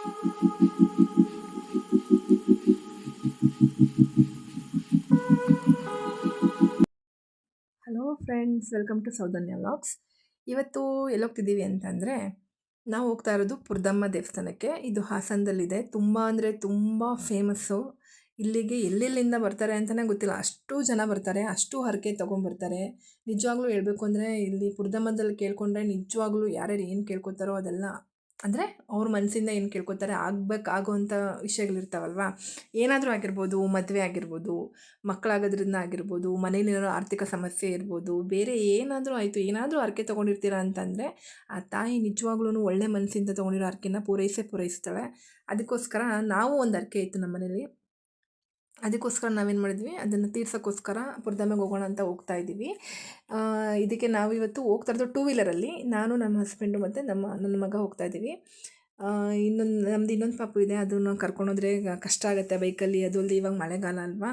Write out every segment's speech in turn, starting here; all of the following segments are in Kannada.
Hello friends welcome to Soudanya vlogs ಇವತ್ತು ಎಲ್ಲೋಗ್ತಿದ್ದೀವಿ ಅಂತಂದರೆ, ನಾವು ಹೋಗ್ತಾ ಇರೋದು ಪುರ್ದಮ್ಮ ದೇವಸ್ಥಾನಕ್ಕೆ. ಇದು ಹಾಸನದಲ್ಲಿದೆ. ತುಂಬ ಅಂದರೆ ತುಂಬ ಫೇಮಸ್ಸು ಇಲ್ಲಿಗೆ ಎಲ್ಲೆಲ್ಲಿಂದ ಬರ್ತಾರೆ ಅಂತಲೇ ಗೊತ್ತಿಲ್ಲ. ಅಷ್ಟು ಜನ ಬರ್ತಾರೆ, ಅಷ್ಟು ಹರಕೆ ತೊಗೊಂಬರ್ತಾರೆ ನಿಜವಾಗ್ಲೂ ಹೇಳಬೇಕು ಅಂದರೆ ಇಲ್ಲಿ ಪುರ್ದಮ್ಮದಲ್ಲಿ ಕೇಳ್ಕೊಂಡ್ರೆ ನಿಜವಾಗ್ಲೂ ಯಾರ್ಯಾರು ಏನು ಕೇಳ್ಕೊತಾರೋ ಅದೆಲ್ಲ ಅಂದರೆ ಅವ್ರ ಮನಸ್ಸಿಂದ ಏನು ಕೇಳ್ಕೊತಾರೆ ಆಗಬೇಕಾಗೋವಂಥ ವಿಷಯಗಳಿರ್ತಾವಲ್ವ? ಏನಾದರೂ ಆಗಿರ್ಬೋದು, ಮದುವೆ ಆಗಿರ್ಬೋದು ಮಕ್ಕಳಾಗೋದ್ರಿಂದ ಆಗಿರ್ಬೋದು ಮನೇಲಿರೋ ಆರ್ಥಿಕ ಸಮಸ್ಯೆ ಇರ್ಬೋದು, ಬೇರೆ ಏನಾದರೂ ಆಯಿತು, ಏನಾದರೂ ಹರಕೆ ತೊಗೊಂಡಿರ್ತೀರ ಅಂತಂದರೆ, ಆ ತಾಯಿ ನಿಜವಾಗ್ಲೂ ಒಳ್ಳೆ ಮನಸ್ಸಿಂದ ತೊಗೊಂಡಿರೋ ಹರಕೆನ ಪೂರೈಸೇ ಪೂರೈಸ್ತಾಳೆ. ಅದಕ್ಕೋಸ್ಕರ ನಾವು ಒಂದು ಹರಕೆ ಇತ್ತು ನಮ್ಮ ಮನೇಲಿ ಅದಕ್ಕೋಸ್ಕರ ನಾವೇನು ಮಾಡಿದ್ವಿ, ಅದನ್ನು ತೀರ್ಸೋಕ್ಕೋಸ್ಕರ ಪುರ್ದಮ್ಮೆಗೆ ಹೋಗೋಣ ಅಂತ ಹೋಗ್ತಾ ಇದ್ದೀವಿ ಇದಕ್ಕೆ ನಾವು ಇವತ್ತು ಹೋಗ್ತಾ ಇರೋದು ಟೂ ವೀಲರಲ್ಲಿ ನಾನು, ನಮ್ಮ ಹಸ್ಬೆಂಡು ಮತ್ತು ನಮ್ಮ, ನನ್ನ ಮಗ ಹೋಗ್ತಾ ಇದ್ದೀವಿ ಇನ್ನೊಂದು, ನಮ್ದು ಇನ್ನೊಂದು ಪಾಪು ಇದೆ, ಅದನ್ನು ಕರ್ಕೊಂಡೋದ್ರೆ ಕಷ್ಟ ಆಗುತ್ತೆ ಬೈಕಲ್ಲಿ, ಅದು ಅಲ್ಲದೆ ಇವಾಗ ಮಳೆಗಾಲ ಅಲ್ವಾ?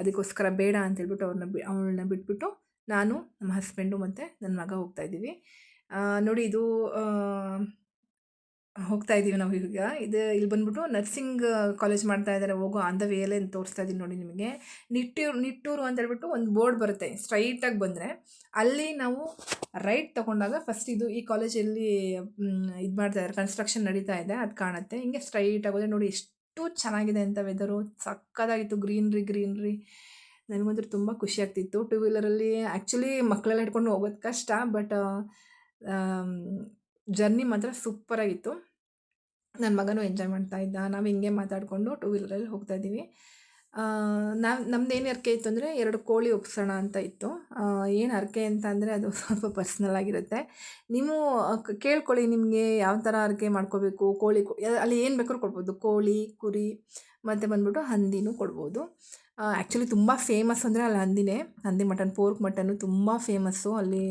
ಅದಕ್ಕೋಸ್ಕರ ಬೇಡ ಅಂತೇಳ್ಬಿಟ್ಟು ಅವ್ರನ್ನ ಬಿ, ಅವಳನ್ನ ಬಿಟ್ಬಿಟ್ಟು ನಾನು, ನಮ್ಮ ಹಸ್ಬೆಂಡು ಮತ್ತು ನನ್ನ ಮಗ ಹೋಗ್ತಾ ಇದ್ದೀವಿ ನೋಡಿ ಇದು ಹೋಗ್ತಾ ಇದ್ದೀವಿ ನಾವು ಈಗ. ಇದು ಇಲ್ಲಿ ಬಂದ್ಬಿಟ್ಟು ನರ್ಸಿಂಗ್ ಕಾಲೇಜ್ ಮಾಡ್ತಾ ಇದ್ದಾರೆ. ಹೋಗೋ ಆನ್ ದ ಅಂತ ತೋರಿಸ್ತಾ ಇದ್ದೀನಿ ನೋಡಿ ನಿಮಗೆ. ನಿಟ್ಟೂರು ನಿಟ್ಟೂರು ಅಂತ ಹೇಳ್ಬಿಟ್ಟು ಒಂದು ಬೋರ್ಡ್ ಬರುತ್ತೆ ಸ್ಟ್ರೈಟಾಗಿ ಬಂದರೆ. ಅಲ್ಲಿ ನಾವು ರೈಟ್ ತೊಗೊಂಡಾಗ ಫಸ್ಟ್ ಇದು ಈ ಕಾಲೇಜಲ್ಲಿ ಇದು ಮಾಡ್ತಾ ಇದ್ದಾರೆ ಕನ್ಸ್ಟ್ರಕ್ಷನ್ ನಡೀತಾ ಇದೆ, ಅದು ಕಾಣುತ್ತೆ. ಹಿಂಗೆ ಸ್ಟ್ರೈಟಾಗಿ ಹೋದರೆ ನೋಡಿ ಎಷ್ಟು ಚೆನ್ನಾಗಿದೆ ಅಂತ ವೆದರು ಸಕ್ಕದಾಗಿತ್ತು ಗ್ರೀನ್ರಿ ಗ್ರೀನ್ರಿ ನನಗಂತೂ ತುಂಬ ಖುಷಿ ಆಗ್ತಿತ್ತು. ಟೂ ವೀಲರಲ್ಲಿ ಆ್ಯಕ್ಚುಲಿ ಮಕ್ಕಳೆಲ್ಲ ಹಿಡ್ಕೊಂಡು ಹೋಗೋದು ಕಷ್ಟ ಬಟ್ ಜರ್ನಿ ಮಾತ್ರ ಸೂಪರಾಗಿತ್ತು ನನ್ನ ಮಗನೂ ಎಂಜಾಯ್ ಮಾಡ್ತಾ ಇದ್ದ. ನಾವು ಹಿಂಗೆ ಮಾತಾಡಿಕೊಂಡು ಟೂ ವೀಲರಲ್ಲಿ ಹೋಗ್ತಾ ಇದ್ದೀವಿ. ನಾವು, ನಮ್ದು ಏನು ಹರಕೆ ಇತ್ತು ಅಂದರೆ ಎರಡು ಕೋಳಿ ಒಪ್ಸೋಣ ಅಂತ ಇತ್ತು. ಏನು ಹರಕೆ ಅಂತ ಅಂದರೆ ಅದು ಸ್ವಲ್ಪ ಪರ್ಸ್ನಲ್ ಆಗಿರುತ್ತೆ. ನೀವು ಕೇಳ್ಕೊಳ್ಳಿ ನಿಮಗೆ ಯಾವ ಥರ ಹರಕೆ ಮಾಡ್ಕೋಬೇಕು. ಕೋಳಿ ಅಲ್ಲಿ ಏನು ಬೇಕಾದ್ರೂ ಕೊಡ್ಬೋದು. ಕೋಳಿ, ಕುರಿ, ಮತ್ತು ಬಂದ್ಬಿಟ್ಟು ಹಂದಿನೂ ಕೊಡ್ಬೋದು. ಆ್ಯಕ್ಚುಲಿ ತುಂಬ ಫೇಮಸ್ ಅಂದರೆ ಅಲ್ಲಿ ಹಂದಿನೇ. ಹಂದಿ ಮಟನ್ ಪೋರ್ಕ್ ಮಟನ್ನು ತುಂಬ ಫೇಮಸ್ಸು ಅಲ್ಲಿ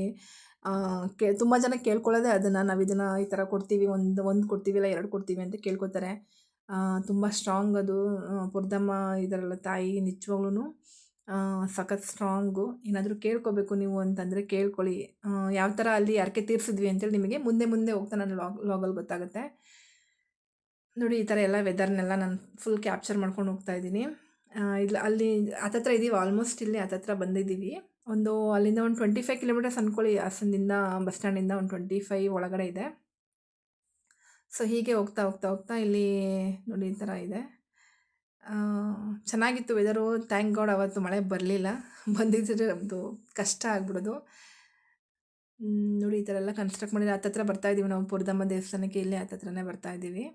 ಕೇ, ತುಂಬ ಜನ ಕೇಳ್ಕೊಳ್ಳೋದೇ ಅದನ್ನು. ನಾವು ಇದನ್ನು ಈ ಥರ ಕೊಡ್ತೀವಿ, ಒಂದು ಒಂದು ಕೊಡ್ತೀವಿ ಇಲ್ಲ ಎರಡು ಕೊಡ್ತೀವಿ ಅಂತ ಕೇಳ್ಕೊತಾರೆ. ತುಂಬ ಸ್ಟ್ರಾಂಗ್ ಅದು. ಪುರ್ದಮ್ಮ ಇದರಲ್ಲ ತಾಯಿ ನಿಜವಾಗ್ಲೂ ಸಖತ್ ಸ್ಟ್ರಾಂಗು ಏನಾದರೂ ಕೇಳ್ಕೊಬೇಕು ನೀವು ಅಂತಂದರೆ ಕೇಳ್ಕೊಳ್ಳಿ. ಯಾವ ಥರ ಅಲ್ಲಿ ಯಾರಕ್ಕೆ ತೀರಿಸಿದ್ವಿ ಅಂತೇಳಿ ನಿಮಗೆ ಮುಂದೆ ಮುಂದೆ ಹೋಗ್ತಾ ನಾನು ಲಾಗ್ ಲಾಗಲ್ಲಿ ಗೊತ್ತಾಗುತ್ತೆ. ನೋಡಿ, ಈ ಥರ ಎಲ್ಲ ವೆದರ್ನೆಲ್ಲ ನಾನು ಫುಲ್ ಕ್ಯಾಪ್ಚರ್ ಮಾಡ್ಕೊಂಡು ಹೋಗ್ತಾ ಇದ್ದೀನಿ. ಇಲ್ಲ ಅಲ್ಲಿ ಹತ್ತತ್ರ ಇದ್ದೀವಿ ಆಲ್ಮೋಸ್ಟ್ ಇಲ್ಲಿ ಹತ್ತತ್ರ ಬಂದಿದ್ದೀವಿ. ಒಂದು ಅಲ್ಲಿಂದ ಒಂದು ಟ್ವೆಂಟಿ ಫೈವ್ ಕಿಲೋಮೀಟರ್ಸ್ ಅಂದ್ಕೊಳ್ಳಿ ಹಾಸನದಿಂದ ಬಸ್ ಸ್ಟ್ಯಾಂಡಿಂದ ಒಂದು ಟ್ವೆಂಟಿ ಫೈವ್ ಒಳಗಡೆ ಇದೆ. ಸೊ ಹೀಗೆ ಹೋಗ್ತಾ ಹೋಗ್ತಾ ಹೋಗ್ತಾ ಇಲ್ಲಿ ನೋಡಿ ಈ ಥರ ಇದೆ. ಚೆನ್ನಾಗಿತ್ತು ವೆದರು ಥ್ಯಾಂಕ್ ಗಾಡ್ ಅವತ್ತು ಮಳೆ ಬರಲಿಲ್ಲ. ಬಂದಿದ್ದರೆ ನಮ್ಮದು ಕಷ್ಟ ಆಗ್ಬಿಡೋದು. ನೋಡಿ ಈ ಥರ ಎಲ್ಲ ಕನ್ಸ್ಟ್ರಕ್ಟ್ ಮಾಡಿದ್ರೆ ಹತ್ತತ್ರ ಬರ್ತಾ ಇದ್ದೀವಿ ನಾವು. ಪುರದಮ್ಮ ದೇವಸ್ಥಾನಕ್ಕೆ ಇಲ್ಲಿ ಹತ್ತತ್ರನೇ ಬರ್ತಾ ಇದ್ದೀವಿ.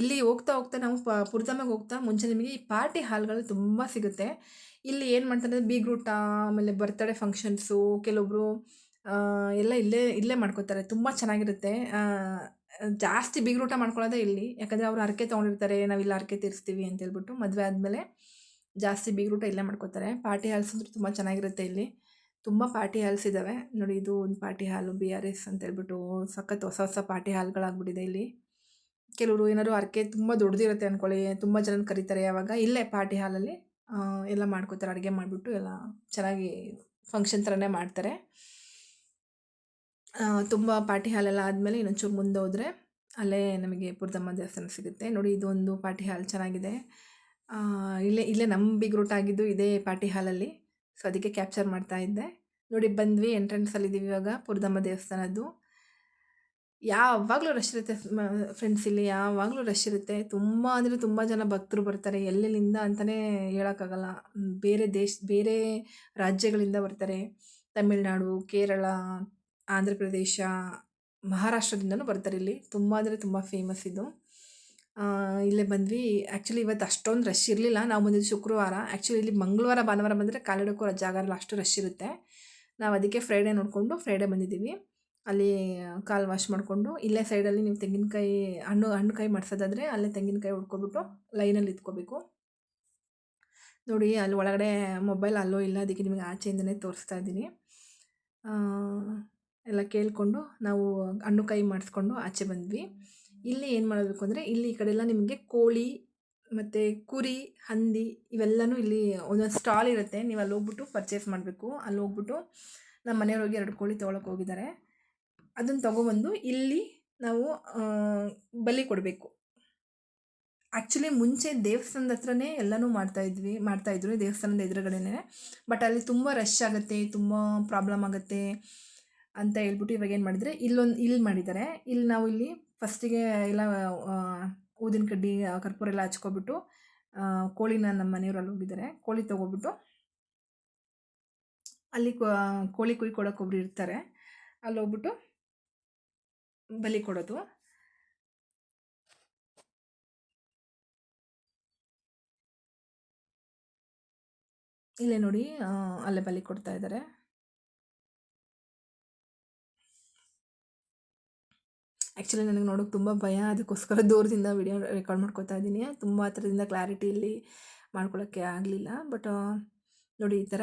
ಇಲ್ಲಿ ಹೋಗ್ತಾ ಹೋಗ್ತಾ ನಾವು ಪ, ಪುರದಮ್ಮಗೆ ಹೋಗ್ತಾ ಮುಂಚೆ ನಿಮಗೆ ಈ ಪಾರ್ಟಿ ಹಾಲ್ಗಳು ತುಂಬ ಸಿಗುತ್ತೆ. ಇಲ್ಲಿ ಏನು ಮಾಡ್ತಾರೆ ಬೀಗ್ರೂಟ, ಆಮೇಲೆ ಬರ್ತ್ಡೇ ಫಂಕ್ಷನ್ಸು ಕೆಲವೊಬ್ಬರು ಎಲ್ಲ ಇಲ್ಲೇ ಇಲ್ಲೇ ಮಾಡ್ಕೋತಾರೆ. ತುಂಬ ಚೆನ್ನಾಗಿರುತ್ತೆ. ಜಾಸ್ತಿ ಬೀಗ್ರೂಟ ಮಾಡ್ಕೊಳ್ಳೋದೇ ಇಲ್ಲಿ. ಯಾಕಂದರೆ ಅವರು ಹರಕೆ ತೊಗೊಂಡಿರ್ತಾರೆ, ನಾವು ಇಲ್ಲಿ ಹರಕೆ ತೀರಿಸ್ತೀವಿ ಅಂತ ಹೇಳ್ಬಿಟ್ಟು ಮದುವೆ ಆದಮೇಲೆ ಜಾಸ್ತಿ ಬೀಗ್ರೂಟ ಇಲ್ಲೇ ಮಾಡ್ಕೋತಾರೆ. ಪಾರ್ಟಿ ಹಾಲ್ಸ್ ಅಂದರೆ ತುಂಬ ಚೆನ್ನಾಗಿರುತ್ತೆ ಇಲ್ಲಿ. ತುಂಬ ಪಾರ್ಟಿ ಹಾಲ್ಸ್ ಇದ್ದಾವೆ ನೋಡಿ, ಇದು ಒಂದು ಪಾರ್ಟಿ ಹಾಲು ಬಿ ಆರ್ ಎಸ್ ಅಂತ ಹೇಳ್ಬಿಟ್ಟು ಸಖತ್ ಹೊಸ ಹೊಸ ಪಾರ್ಟಿ ಹಾಲ್ಗಳಾಗ್ಬಿಟ್ಟಿದೆ ಇಲ್ಲಿ. ಕೆಲವರು ಏನಾದ್ರು ಹರಕೆ ತುಂಬ ದೊಡ್ಡದಿರುತ್ತೆ ಅಂದ್ಕೊಳ್ಳಿ ತುಂಬ ಜನ ಕರೀತಾರೆ ಯಾವಾಗ. ಇಲ್ಲೇ ಪಾರ್ಟಿ ಹಾಲಲ್ಲಿ ಎಲ್ಲ ಮಾಡ್ಕೋತಾರೆ, ಅಡುಗೆ ಮಾಡಿಬಿಟ್ಟು ಎಲ್ಲ ಚೆನ್ನಾಗಿ ಫಂಕ್ಷನ್ ಥರನೇ ಮಾಡ್ತಾರೆ. ತುಂಬ ಪಾರ್ಟಿ ಹಾಲೆಲ್ಲ ಆದಮೇಲೆ ಇನ್ನೊಂಚೂರು ಮುಂದೆ ಹೋದರೆ ಅಲ್ಲೇ ನಮಗೆ ಪುರದಮ್ಮ ದೇವಸ್ಥಾನ ಸಿಗುತ್ತೆ. ನೋಡಿ, ಇದೊಂದು ಪಾರ್ಟಿ ಹಾಲ್ ಚೆನ್ನಾಗಿದೆ. ಇಲ್ಲೇ ಇಲ್ಲೇ ನಮ್ಮ ಬಿಗ್ ರೂಟ್ ಆಗಿದ್ದು ಇದೇ ಪಾರ್ಟಿ ಹಾಲಲ್ಲಿ ಸೊ ಅದಕ್ಕೆ ಕ್ಯಾಪ್ಚರ್ ಮಾಡ್ತಾ ಇದ್ದೆ. ನೋಡಿ, ಬಂದ್ವಿ ಎಂಟ್ರೆನ್ಸಲ್ಲಿದ್ದೀವಿ ಇವಾಗ ಪುರದಮ್ಮ ದೇವಸ್ಥಾನದ್ದು. ಯಾವಾಗಲೂ ರಶ್ ಇರುತ್ತೆ ಫ್ರೆಂಡ್ಸ್ ಇಲ್ಲಿ, ಯಾವಾಗಲೂ ರಶ್ ಇರುತ್ತೆ. ತುಂಬ ಅಂದರೆ ತುಂಬ ಜನ ಭಕ್ತರು ಬರ್ತಾರೆ. ಎಲ್ಲೆಲ್ಲಿಂದ ಅಂತಲೇ ಹೇಳೋಕ್ಕಾಗಲ್ಲ. ಬೇರೆ ದೇಶ, ಬೇರೆ ರಾಜ್ಯಗಳಿಂದ ಬರ್ತಾರೆ. ತಮಿಳ್ನಾಡು, ಕೇರಳ ಆಂಧ್ರ ಪ್ರದೇಶ ಮಹಾರಾಷ್ಟ್ರದಿಂದನೂ ಬರ್ತಾರೆ ಇಲ್ಲಿ. ತುಂಬ ಅಂದರೆ ತುಂಬ ಫೇಮಸ್ ಇದು. ಇಲ್ಲೇ ಬಂದ್ವಿ. ಆ್ಯಕ್ಚುಲಿ ಇವತ್ತು ಅಷ್ಟೊಂದು ರಶ್ ಇರಲಿಲ್ಲ. ನಾವು ಬಂದಿದ್ದು ಶುಕ್ರವಾರ ಆ್ಯಕ್ಚುಲಿ ಇಲ್ಲಿ ಮಂಗಳವಾರ, ಭಾನುವಾರ ಬಂದರೆ ಕಾಲಿಡೋಕ್ಕೂ ಜಾಗ ಆಗಲ್ಲ ಅಷ್ಟು ರಶ್ ಇರುತ್ತೆ. ನಾವು ಅದಕ್ಕೆ ಫ್ರೈಡೇ ನೋಡಿಕೊಂಡು ಫ್ರೈಡೇ ಬಂದಿದ್ದೀವಿ. ಅಲ್ಲಿ ಕಾಲು ವಾಶ್ ಮಾಡಿಕೊಂಡು ಇಲ್ಲೇ ಸೈಡಲ್ಲಿ ನೀವು ತೆಂಗಿನಕಾಯಿ ಹಣ್ಣು ಹಣ್ಣು ಕಾಯಿ ಮಾಡ್ಸೋದಾದರೆ ಅಲ್ಲೇ ತೆಂಗಿನಕಾಯಿ ಹುಡ್ಕೊಬಿಟ್ಟು ಲೈನಲ್ಲಿ ಇದ್ಕೋಬೇಕು ನೋಡಿ, ಅಲ್ಲಿ ಒಳಗಡೆ ಮೊಬೈಲ್ ಅಲ್ಲೋ ಇಲ್ಲ ಅದಕ್ಕೆ ನಿಮಗೆ ಆಚೆಯಿಂದನೇ ತೋರಿಸ್ತಾ ಇದ್ದೀನಿ. ಎಲ್ಲ ಕೇಳಿಕೊಂಡು ನಾವು ಹಣ್ಣು ಕಾಯಿ ಮಾಡಿಸ್ಕೊಂಡು ಆಚೆ ಬಂದ್ವಿ. ಇಲ್ಲಿ ಏನು ಮಾಡಬೇಕು ಅಂದರೆ ಇಲ್ಲಿ ಈ ಕಡೆಯೆಲ್ಲ ನಿಮಗೆ ಕೋಳಿ ಮತ್ತು ಕುರಿ, ಹಂದಿ ಇವೆಲ್ಲನೂ ಇಲ್ಲಿ ಒಂದೊಂದು ಸ್ಟಾಲ್ ಇರುತ್ತೆ. ನೀವು ಅಲ್ಲಿ ಹೋಗ್ಬಿಟ್ಟು ಪರ್ಚೇಸ್ ಮಾಡಬೇಕು. ಅಲ್ಲಿ ಹೋಗ್ಬಿಟ್ಟು ನಮ್ಮ ಮನೆಯವ್ರಿಗೆ ಎರಡು ಕೋಳಿ ತೊಗೊಳಕ್ಕೆ ಹೋಗಿದ್ದಾರೆ. ಅದನ್ನು ತಗೊಬಂದು ಇಲ್ಲಿ ನಾವು ಬಲಿ ಕೊಡಬೇಕು. ಆ್ಯಕ್ಚುಲಿ ಮುಂಚೆ ದೇವಸ್ಥಾನದ ಹತ್ರನೇ ಎಲ್ಲನೂ ಮಾಡ್ತಾ ಇದ್ವಿ, ಮಾಡ್ತಾ ಇದ್ರು, ದೇವಸ್ಥಾನದ ಎದುರುಗಡೆನೇ. ಬಟ್ ಅಲ್ಲಿ ತುಂಬ ರಶ್ ಆಗುತ್ತೆ, ತುಂಬ ಪ್ರಾಬ್ಲಮ್ ಆಗುತ್ತೆ ಅಂತ ಹೇಳ್ಬಿಟ್ಟು ಇವಾಗ ಏನು ಮಾಡಿದರೆ, ಇಲ್ಲೊಂದು ಇಲ್ಲಿ ಮಾಡಿದ್ದಾರೆ ಇಲ್ಲಿ ನಾವು ಇಲ್ಲಿ ಫಸ್ಟಿಗೆ ಎಲ್ಲ ಊದಿನ ಕಡ್ಡಿ ಕರ್ಪೂರ ಎಲ್ಲ ಹಚ್ಕೊಬಿಟ್ಟು ಕೋಳಿನ ನಮ್ಮ ಮನೆಯವರಲ್ಲಿ ಹೋಗಿದ್ದಾರೆ. ಕೋಳಿ ತೊಗೊಬಿಟ್ಟು ಅಲ್ಲಿ ಕೋಳಿ ಕುಯ್ ಕೊಡೋಕೆ ಒಬ್ರು ಇರ್ತಾರೆ. ಅಲ್ಲಿ ಹೋಗ್ಬಿಟ್ಟು ಬಲಿ ಕೊಡೋದು. ಇಲ್ಲೇ ನೋಡಿ ಅಲ್ಲೇ ಬಲಿ ಕೊಡ್ತಾ ಇದ್ದಾರೆ ಆ್ಯಕ್ಚುಲಿ ನನಗೆ ನೋಡೋಕೆ ತುಂಬ ಭಯ, ಅದಕ್ಕೋಸ್ಕರ ದೂರದಿಂದ ವಿಡಿಯೋ ರೆಕಾರ್ಡ್ ಮಾಡ್ಕೊತಾ ಇದ್ದೀನಿ. ತುಂಬ ಹತ್ರದಿಂದ ಕ್ಲಾರಿಟಿ ಇಲ್ಲಿ ಮಾಡ್ಕೊಳ್ಳೋಕ್ಕೆ ಆಗಲಿಲ್ಲ. ಬಟ್ ನೋಡಿ ಈ ಥರ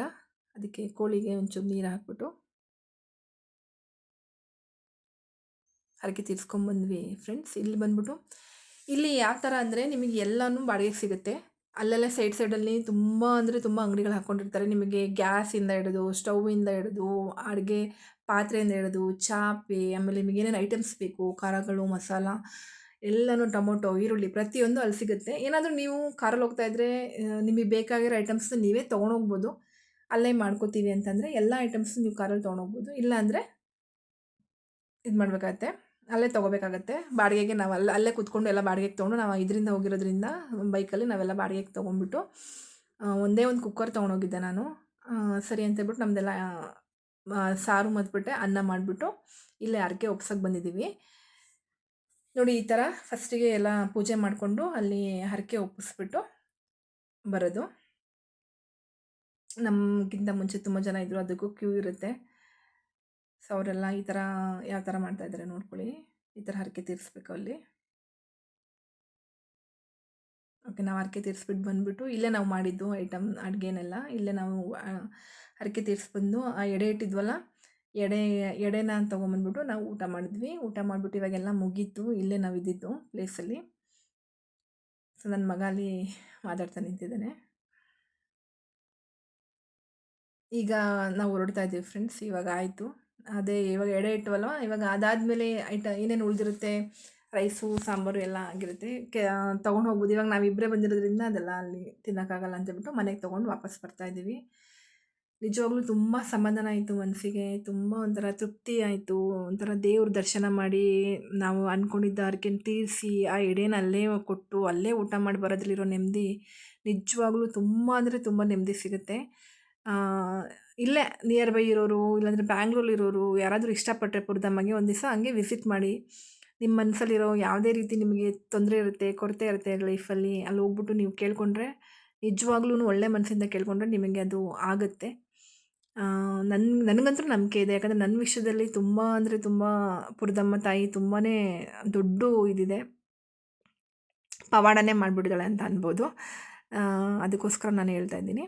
ಅದಕ್ಕೆ ಕೋಳಿಗೆ ಒಂಚೂರು ನೀರು ಹಾಕ್ಬಿಟ್ಟು ಹರಕೆ ತೀರಿಸ್ಕೊಂಬಂದ್ವಿ ಫ್ರೆಂಡ್ಸ್ ಇಲ್ಲಿ ಬಂದ್ಬಿಟ್ಟು, ಇಲ್ಲಿ ಯಾವ ಥರ ಅಂದರೆ ನಿಮಗೆ ಎಲ್ಲನೂ ಬಾಡಿಗೆ ಸಿಗುತ್ತೆ. ಅಲ್ಲೆಲ್ಲ ಸೈಡ್ ಸೈಡಲ್ಲಿ ತುಂಬ ಅಂದರೆ ತುಂಬ ಅಂಗಡಿಗಳು ಹಾಕ್ಕೊಂಡಿರ್ತಾರೆ ನಿಮಗೆ ಗ್ಯಾಸಿಂದ ಹಿಡಿದು ಸ್ಟೌವಿಂದ ಹಿಡಿದು, ಅಡುಗೆ ಪಾತ್ರೆಯಿಂದ ಹಿಡಿದು, ಚಾಪೆ, ಆಮೇಲೆ ನಿಮಗೆ ಏನೇನು ಐಟಮ್ಸ್ ಬೇಕು, ಖಾರಗಳು, ಮಸಾಲ, ಎಲ್ಲನೂ ಟೊಮೊಟೊ, ಈರುಳ್ಳಿ ಪ್ರತಿಯೊಂದು ಅಲ್ಲಿ ಸಿಗುತ್ತೆ. ಏನಾದರೂ ನೀವು ಕಾರಲ್ಲಿ ಹೋಗ್ತಾ ಇದ್ದರೆ ನಿಮಗೆ ಬೇಕಾಗಿರೋ ಐಟಮ್ಸ್ ನೀವೇ ತೊಗೊಂಡೋಗ್ಬೋದು ಅಲ್ಲೇ ಮಾಡ್ಕೋತೀವಿ ಅಂತಂದರೆ ಎಲ್ಲ ಐಟಮ್ಸ್ ನೀವು ಕಾರಲ್ಲಿ ತೊಗೊಂಡೋಗ್ಬೋದು ಇಲ್ಲ ಅಂದರೆ ಇದು ಮಾಡಬೇಕಾಗತ್ತೆ. ಅಲ್ಲೇ ತೊಗೋಬೇಕಾಗತ್ತೆ. ಬಾಡಿಗೆಗೆ ನಾವು ಅಲ್ಲ ಅಲ್ಲೇ ಕೂತ್ಕೊಂಡು ಎಲ್ಲ ಬಾಡಿಗೆಗೆ ತೊಗೊಂಡು ನಾವು ಇದರಿಂದ ಹೋಗಿರೋದ್ರಿಂದ ಬೈಕಲ್ಲಿ ನಾವೆಲ್ಲ ಬಾಡಿಗೆಗೆ ತೊಗೊಂಡ್ಬಿಟ್ಟು ಒಂದೇ ಒಂದು ಕುಕ್ಕರ್ ತೊಗೊಂಡೋಗಿದ್ದೆ ನಾನು. ಸರಿ ಅಂತ ಹೇಳ್ಬಿಟ್ಟು ನಮ್ಮದೆಲ್ಲ ಸಾರು ಮದ್ಬಿಟ್ಟೆ ಅನ್ನ ಮಾಡಿಬಿಟ್ಟು ಇಲ್ಲೇ ಅರ್ಕೆ ಒಪ್ಸಕ್ಕೆ ಬಂದಿದ್ದೀವಿ ನೋಡಿ ಈ ಥರ ಫಸ್ಟಿಗೆ ಎಲ್ಲ ಪೂಜೆ ಮಾಡಿಕೊಂಡು ಅಲ್ಲಿ ಹರಕೆ ಒಪ್ಪಿಸ್ಬಿಟ್ಟು ಬರೋದು. ನಮಗಿಂತ ಮುಂಚೆ ತುಂಬ ಜನ ಇದ್ದರು ಅದಕ್ಕೂ ಕ್ಯೂ ಇರುತ್ತೆ. ಸೊ, ಅವರೆಲ್ಲ ಈ ಥರ ಯಾವ ಥರ ಮಾಡ್ತಾ ಇದ್ದಾರೆ ನೋಡ್ಕೊಳ್ಳಿ. ಈ ಥರ ಹರಕೆ ತೀರಿಸ್ಬೇಕು ಅಲ್ಲಿ. ಓಕೆ, ನಾವು ಹರಕೆ ತೀರಿಸ್ಬಿಟ್ಟು ಬಂದುಬಿಟ್ಟು, ಇಲ್ಲೇ ನಾವು ಮಾಡಿದ್ದು ಐಟಮ್, ಅಡುಗೆನೆಲ್ಲ, ಇಲ್ಲೇ ನಾವು ಹರಕೆ ತೀರಿಸ್ಬಂದು ಆ ಎಡೆ ಇಟ್ಟಿದ್ವಲ್ಲ, ಎಡೆ, ಎಡೆನ ತೊಗೊಂಬಂದ್ಬಿಟ್ಟು ನಾವು ಊಟ ಮಾಡಿದ್ವಿ. ಊಟ ಮಾಡಿಬಿಟ್ಟು ಇವಾಗೆಲ್ಲ ಮುಗೀತು, ಇಲ್ಲೇ ನಾವು ಇದ್ದಿದ್ದು ಪ್ಲೇಸಲ್ಲಿ. ಸೊ ನನ್ನ ಮಗ ಅಲ್ಲಿ ಮಾತಾಡ್ತಾ ನಿಂತಿದ್ದಾನೆ. ಈಗ ನಾವು ಹೊರಡ್ತಾ ಇದ್ದೀವಿ, ಫ್ರೆಂಡ್ಸ್, ಇವಾಗ ಆಯಿತು. ಅದೇ ಇವಾಗ ಎಡೆ ಇಟ್ಟವಲ್ವ ಇವಾಗ ಅದಾದಮೇಲೆ ಐಟ ಏನೇನು ಉಳಿದಿರುತ್ತೆ? ರೈಸು, ಸಾಂಬಾರು ಎಲ್ಲ ಆಗಿರುತ್ತೆ. ಕೆ ತೊಗೊಂಡು ಹೋಗ್ಬೋದು. ಇವಾಗ ನಾವಿಬ್ಬರೇ ಬಂದಿರೋದ್ರಿಂದ ಅದೆಲ್ಲ ಅಲ್ಲಿ ತಿನ್ನೋಕ್ಕಾಗಲ್ಲ ಅಂತೇಳ್ಬಿಟ್ಟು ಮನೆಗೆ ತೊಗೊಂಡು ವಾಪಸ್ ಬರ್ತಾಯಿದ್ದೀವಿ ನಿಜವಾಗ್ಲೂ ತುಂಬ ಸಮಾಧಾನ ಆಯಿತು ಮನಸ್ಸಿಗೆ ತುಂಬ ಒಂಥರ ತೃಪ್ತಿ ಆಯಿತು. ಒಂಥರ ದೇವ್ರ ದರ್ಶನ ಮಾಡಿ ನಾವು ಅಂದ್ಕೊಂಡಿದ್ದ ಹರಕೆನ ತೀರಿಸಿ ಆ ಎಡೆನ ಅಲ್ಲೇ ಕೊಟ್ಟು ಅಲ್ಲೇ ಊಟ ಮಾಡಿ ಬರೋದ್ರಲ್ಲಿರೋ ನೆಮ್ಮದಿ ನಿಜವಾಗ್ಲೂ ತುಂಬ ಅಂದರೆ ತುಂಬ ನೆಮ್ಮದಿ ಸಿಗುತ್ತೆ. ಇಲ್ಲೇ ನಿಯರ್ ಬೈ ಇರೋರು, ಇಲ್ಲಾಂದರೆ ಬ್ಯಾಂಗ್ಳೂರಲ್ಲಿರೋರು ಯಾರಾದರೂ ಇಷ್ಟಪಟ್ಟರೆ ಪುರ್ದಮ್ಮಗೆ ಒಂದು ದಿವಸ ಹಂಗೆ ವಿಸಿಟ್ ಮಾಡಿ. ನಿಮ್ಮ ಮನಸ್ಸಲ್ಲಿರೋ ಯಾವುದೇ ರೀತಿ ನಿಮಗೆ ತೊಂದರೆ ಇರುತ್ತೆ, ಕೊರತೆ ಇರುತ್ತೆ ಲೈಫಲ್ಲಿ ಅಲ್ಲಿ ಹೋಗ್ಬಿಟ್ಟು ನೀವು ಕೇಳಿಕೊಂಡ್ರೆ ನಿಜವಾಗ್ಲೂ ಒಳ್ಳೆ ಮನಸ್ಸಿಂದ ಕೇಳಿಕೊಂಡ್ರೆ ನಿಮಗೆ ಅದು ಆಗುತ್ತೆ. ನನ್ನ ನನಗಂತೂ ನಂಬಿಕೆ ಇದೆ. ಯಾಕಂದರೆ ನನ್ನ ವಿಷಯದಲ್ಲಿ ತುಂಬ ಅಂದರೆ ತುಂಬ ಪುರದಮ್ಮ ತಾಯಿ ತುಂಬಾ ದೊಡ್ಡ ಇದಿದೆ. ಪವಾಡನೇ ಮಾಡಿಬಿಡ್ದಾಳೆ ಅಂತ ಅನ್ಬೋದು. ಅದಕ್ಕೋಸ್ಕರ ನಾನು ಹೇಳ್ತಾ ಇದ್ದೀನಿ.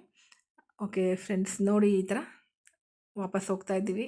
ಓಕೆ ಫ್ರೆಂಡ್ಸ್ ನೋಡಿ ಈ ಥರ ವಾಪಸ್ ಹೋಗ್ತಾ ಇದ್ದೀವಿ.